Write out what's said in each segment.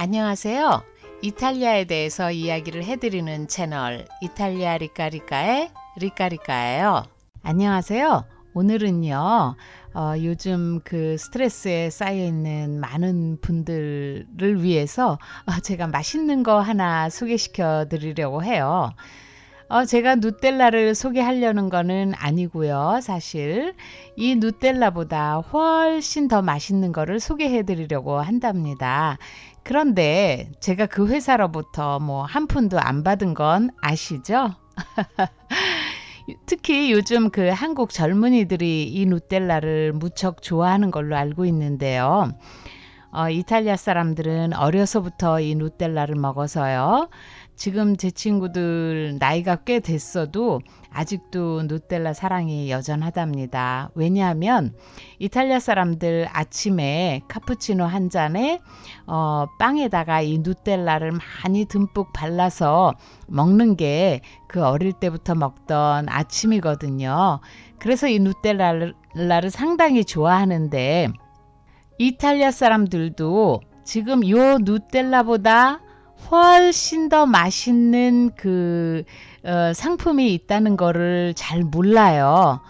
안녕하세요. 이탈리아에 대해서 이야기를 해드리는 채널 이탈리아 리카리카의 리카리카예요. 안녕하세요. 오늘은요, 어, 요즘 그 스트레스에 쌓여 있는 많은 분들을 위해서 어, 제가 맛있는 거 하나 소개시켜 드리려고 해요. 어, 제가 누텔라를 소개하려는 거는 아니고요. 사실 이 누텔라보다 훨씬 더 맛있는 거를 소개해 드리려고 한답니다. 그런데 제가 그 회사로부터 뭐 한 푼도 안 받은 건 아시죠? 특히 요즘 그 한국 젊은이들이 이 누텔라를 무척 좋아하는 걸로 알고 있는데요. 어, 이탈리아 사람들은 어려서부터 이 누텔라를 먹어서요. 지금 제 친구들 나이가 꽤 됐어도 아직도 누텔라 사랑이 여전하답니다. 왜냐하면 이탈리아 사람들 아침에 카푸치노 한 잔에 어, 빵에다가 이 누텔라를 많이 듬뿍 발라서 먹는 게 그 어릴 때부터 먹던 아침이거든요. 그래서 이 누텔라를 상당히 좋아하는데 이탈리아 사람들도 지금 요 누텔라보다 훨씬 더 맛있는 그 어, 상품이 있다는 거를 잘 몰라요.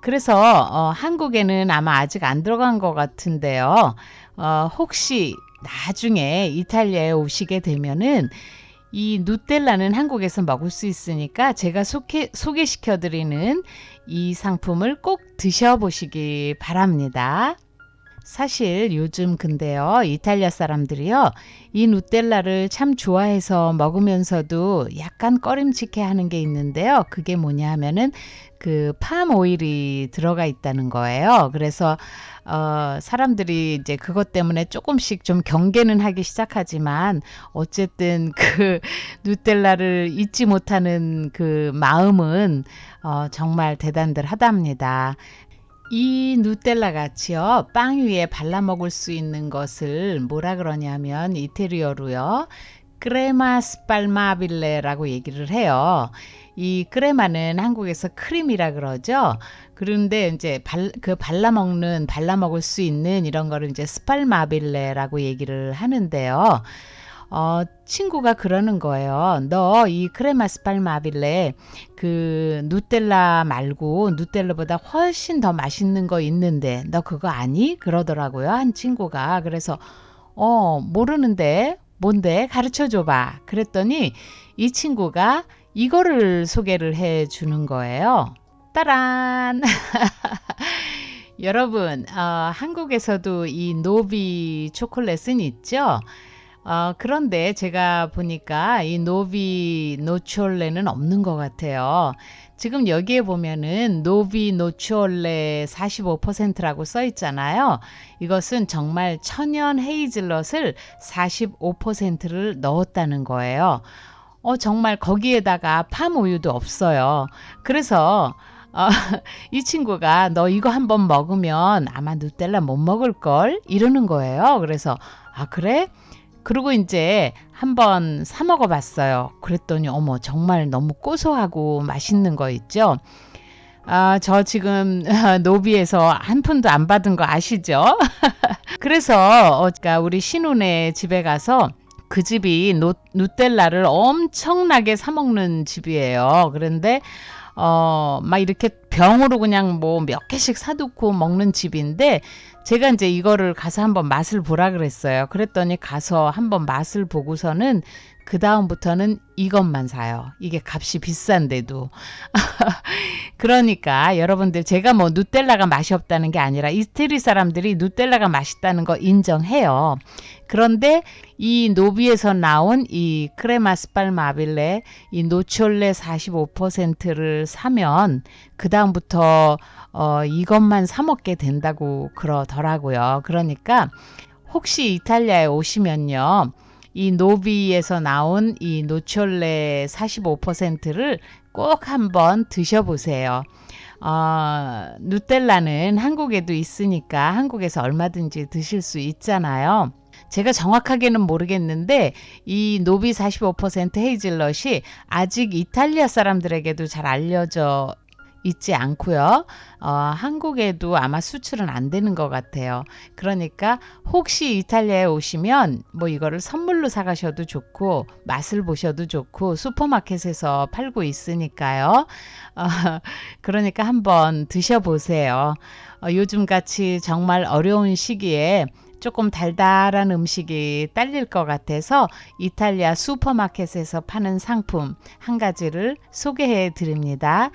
그래서 어, 한국에는 아마 아직 안 들어간 것 같은데요. 어, 혹시 나중에 이탈리아에 오시게 되면은 이 누텔라는 한국에서 먹을 수 있으니까 제가 소개, 소개시켜 드리는 이 상품을 꼭 드셔보시기 바랍니다. 사실 요즘 근데요, 이탈리아 사람들이요, 이 누텔라를 참 좋아해서 먹으면서도 약간 꺼림칙해 하는 게 있는데요. 그게 뭐냐 하면은 그 팜 오일이 들어가 있다는 거예요. 그래서 어, 사람들이 이제 그것 때문에 조금씩 좀 경계는 하기 시작하지만 어쨌든 그 누텔라를 잊지 못하는 그 마음은 어, 정말 대단들 하답니다. 이 누텔라 같이요 빵 위에 발라 먹을 수 있는 것을 뭐라 그러냐면 이태리어로요 크레마 스팔마빌레라고 얘기를 해요. 이 크레마는 한국에서 크림이라 그러죠. 그런데 이제 발, 그 발라 먹는 발라 먹을 수 있는 이런 거를 이제 스팔마빌레라고 얘기를 하는데요. 어, 친구가 그러는 거예요. 너 이 크레마 스팔마빌레 그 누텔라 말고 누텔라보다 훨씬 더 맛있는 거 있는데 너 그거 아니? 그러더라고요. 한 친구가. 그래서 어, 모르는데 뭔데? 가르쳐 줘 봐. 그랬더니 이 친구가 이거를 소개를 해 주는 거예요. 따란! 여러분, 어, 한국에서도 이 노비 초콜릿은 있죠? 어, 그런데 제가 보니까 이 노비 노치올레는 없는 것 같아요. 지금 여기에 보면은 노비 노치올레 45%라고 써 있잖아요. 이것은 정말 천연 헤이즐넛을 45%를 넣었다는 거예요. 어, 정말 거기에다가 팜 우유도 없어요. 그래서 어, 이 친구가 너 이거 한번 먹으면 아마 누텔라 못 먹을 걸 이러는 거예요. 그래서 아 그래? 그리고 이제 한번 사 먹어 봤어요. 그랬더니 어머 정말 너무 고소하고 맛있는 거 있죠. 아, 저 지금 노비에서 한 푼도 안 받은 거 아시죠? 그래서 어, 그러니까 우리 신혼의 집에 가서 그 집이 노, 누텔라를 엄청나게 사 먹는 집이에요. 그런데 어, 막 이렇게 병으로 그냥 뭐 몇 개씩 사두고 먹는 집인데 제가 이제 이거를 가서 한번 맛을 보라 그랬어요. 그랬더니 가서 한번 맛을 보고서는 그 다음부터는 이것만 사요. 이게 값이 비싼데도. 그러니까 여러분들 제가 뭐 누텔라가 맛이 없다는 게 아니라 이태리 사람들이 누텔라가 맛있다는 거 인정해요. 그런데 이 노비에서 나온 이 크레마 스팔마빌레 이 노치올레 45%를 사면 그 다음부터 어, 이것만 사 먹게 된다고 그러더라고요. 그러니까 혹시 이탈리아에 오시면요. 이 노비에서 나온 이 노치올레 45%를 꼭 한번 드셔보세요. 어, 누텔라는 한국에도 있으니까 한국에서 얼마든지 드실 수 있잖아요. 제가 정확하게는 모르겠는데 이 노비 45% 헤이즐넛이 아직 이탈리아 사람들에게도 잘 알려져 있지 않고요. 어, 한국에도 아마 수출은 안 되는 것 같아요. 그러니까 혹시 이탈리아에 오시면 뭐 이거를 선물로 사가셔도 좋고 맛을 보셔도 좋고 슈퍼마켓에서 팔고 있으니까요. 어, 그러니까 한번 드셔보세요. 어, 요즘 같이 정말 어려운 시기에 조금 달달한 음식이 딸릴 것 같아서 이탈리아 슈퍼마켓에서 파는 상품 한 가지를 소개해 드립니다.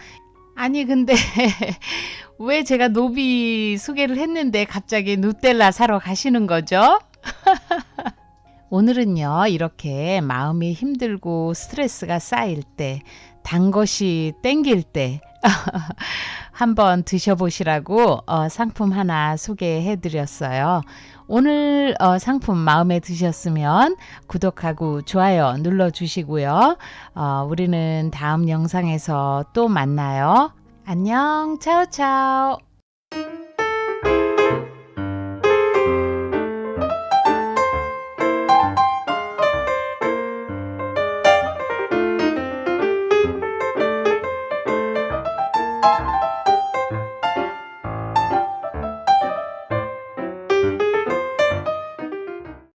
아니 근데 왜 제가 노비 소개를 했는데 갑자기 누텔라 사러 가시는 거죠? 오늘은요 이렇게 마음이 힘들고 스트레스가 쌓일 때 단 것이 땡길 때 한번 드셔보시라고 어, 상품 하나 소개해 드렸어요. 오늘 어, 상품 마음에 드셨으면 구독하고 좋아요 눌러 주시고요. 어, 우리는 다음 영상에서 또 만나요. 안녕, 차오차오.